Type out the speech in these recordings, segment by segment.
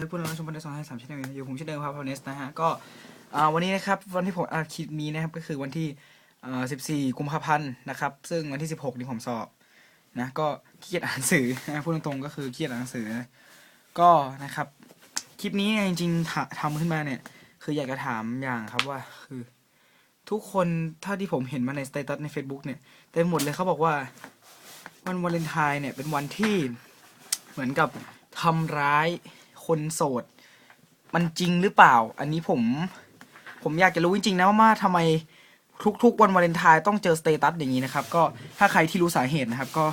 ครับผู้นำชมพันธุ์สองห้สามชแนลอยู่ผมชื่อเดิมครับพาวเนสนะฮะก็วันนี้นะครับวันที่ผมอัดคลิปนี้นะครับก็คือวันที่สิบสี่กุมภาพันธ์นะครับ ซึ่งวันที่สิบหกนี่ผมสอบนะก็ขี้เกียจอ่านสื่อนะพูดตรงๆก็คือขี้เกียจอ่านหนังสือ ก็นะครับคลิปนี้เนี่ยจริงๆถทำขึ้นมาเนี่ย คืออยากจะถามอย่างครับว่าคือ ทุกคนเท่าที่ผมเห็นมาในสเตตัสใน Facebook เนี่ยเต็มหมดเลยเขาบอกว่าวันวาเลนไทน์เนี่ยเป็นวันที่เหมือนกับทำร้าย คนโสด มันจริงหรือเปล่า อันนี้ผม ผมอยากจะรู้จริงๆนะว่าทำไมทุกๆ วันวาเลนไทน์ต้องเจอสเตตัสอย่างนี้นะครับ ก็ถ้าใครที่รู้สาเหตุนะครับ ก็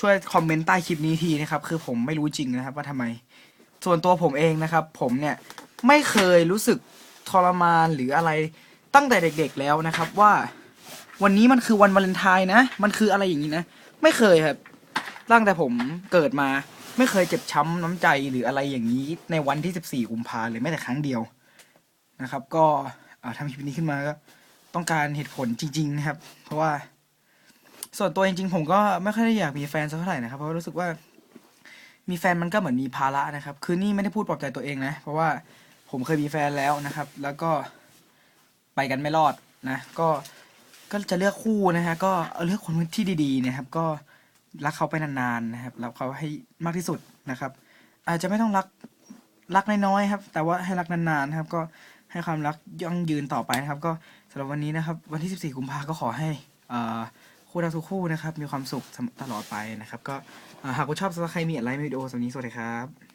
ช่วยคอมเมนต์ใต้คลิปนี้ทีนะครับ คือผมไม่รู้จริงนะครับ ว่าทำไม ส่วนตัวผมเองนะครับ ผมเนี่ยไม่เคยรู้สึกทรมานหรืออะไรตั้งแต่เด็ก ๆแล้วนะครับ ว่าวันนี้มันคือวันวาเลนไทน์นะ มันคืออะไรอย่างนี้นะ ไม่เคยครับตั้งแต่ผมเกิดมา ไม่เคยเจ็บช้ำน้ำใจหรืออะไรอย่างนี้ในวันที่ 14 กุมภาเลยแม้แต่ครั้งเดียวนะครับ ก็ทำคลิปนี้ขึ้นมาก็ต้องการเหตุผลจริง ๆ นะครับ เพราะว่า ส่วนตัวจริง ๆ ผมก็ไม่ค่อยได้อยากมีแฟนสักเท่าไหร่นะครับ เพราะรู้สึกว่า มีแฟนมันก็เหมือนมีภาระนะครับ คือนี่ไม่ได้พูดปลอบใจตัวเองนะ เพราะว่าผมเคยมีแฟนแล้วนะครับ แล้วก็ไปกันไม่รอดนะ ก็ก็จะเลือกคู่นะฮะก็เลือกคนที่ดี ๆ นะครับ ก็ รักเขาไปนานๆนะครับรักเขาให้มากที่สุดนะครับ อาจจะไม่ต้องรักรักน้อยๆครับ แต่ว่าให้รักนานๆนะครับ ก็ให้ความรักยั่งยืนต่อไปนะครับ ก็สำหรับวันนี้นะครับ วันที่ 14 กุมภาก็ขอให้คู่รักทุกคู่นะครับ มีความสุขตลอดไปนะครับ ก็หากคุณชอบสำหรับใครมีอะไรวิดีโอสำหรับนี้สวัสดีครับ